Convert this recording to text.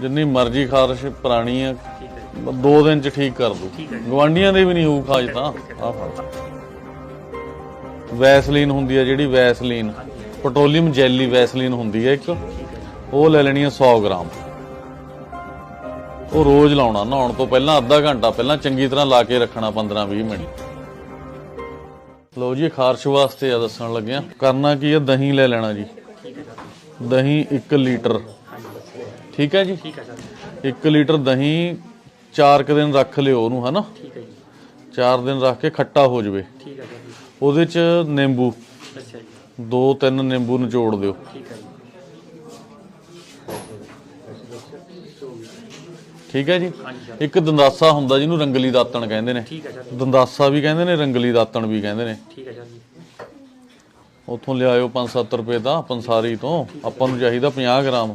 ਜਿੰਨੀ ਮਰਜ਼ੀ ਖਾਰਸ਼ ਪੁਰਾਣੀ ਆ ਦੋ ਦਿਨ ਚ ਠੀਕ ਕਰ ਦੂ। ਗਵਾਂਡੀਆਂ ਦੇ ਵੀ ਨਹੀਂ ਹੋਊ ਖਾਜ ਤਾਂ। ਆਹ ਫੜ। ਵੈਸਲੀਨ ਹੁੰਦੀ ਆ ਜਿਹੜੀ ਵੈਸਲੀਨ। ਪੈਟਰੋਲੀਅਮ ਜੈਲੀ ਵੈਸਲੀਨ ਹੁੰਦੀ ਹੈ ਇੱਕ। ਉਹ ਲੈ ਲੈਣੀ ਆ 100 ਗ੍ਰਾਮ। ਉਹ ਰੋਜ਼ ਲਾਉਣਾ ਨਹਾਉਣ ਤੋਂ ਪਹਿਲਾਂ ਅੱਧਾ ਘੰਟਾ ਪਹਿਲਾਂ ਚੰਗੀ ਤਰ੍ਹਾਂ ਲਾ ਕੇ ਰੱਖਣਾ 15-20 ਮਿੰਟ। ਲਓ ਜੀ ਖਾਰਸ਼ ਵਾਸਤੇ ਆ ਦੱਸਣ ਲੱਗਿਆ। ਕਰਨਾ ਕੀ ਆ? ਦਹੀਂ ਲੈ ਲੈਣਾ ਜੀ। ਦਹੀਂ 1 ਲੀਟਰ। ਠੀਕ ਹੈ ਜੀ? ਠੀਕ ਹੈ ਸਰ। 1 ਲੀਟਰ ਦਹੀਂ 4 ਕੁ ਦਿਨ ਰੱਖ ਲਿਓ ਉਹਨੂੰ ਹਨਾ? ਠੀਕ ਹੈ ਜੀ। 4 ਦਿਨ ਰੱਖ ਕੇ ਖੱਟਾ ਹੋ ਜਵੇ। ਠੀਕ ਹੈ ਸਰ ਜੀ। ਉਹਦੇ ਚ ਨਿੰਬੂ। ਅੱਛਾ ਜੀ। ਦੋ ਤਿੰਨ ਨਿੰਬੂ ਨਿਚੋੜ ਦਿਓ। ਠੀਕ ਹੈ ਜੀ। ਠੀਕ ਹੈ ਜੀ? ਹਾਂਜੀ ਸਰ। ਇੱਕ ਦੰਦਾਸਾ ਹੁੰਦਾ ਜਿਹਨੂੰ ਰੰਗਲੀ ਦਾਤਣ ਕਹਿੰਦੇ ਨੇ। ਠੀਕ ਹੈ ਸਰ। ਦੰਦਾਸਾ ਵੀ ਕਹਿੰਦੇ ਨੇ ਰੰਗਲੀ ਦਾਤਣ ਵੀ ਕਹਿੰਦੇ ਨੇ। ਠੀਕ ਹੈ ਸਰ ਜੀ। ਉੱਥੋਂ ਲਿਆਇਓ 5-7 ਰੁਪਏ ਦਾ ਪੰਸਾਰੀ ਤੋਂ। ਆਪਾਂ ਨੂੰ ਚਾਹੀਦਾ 50 ਗ੍ਰਾਮ।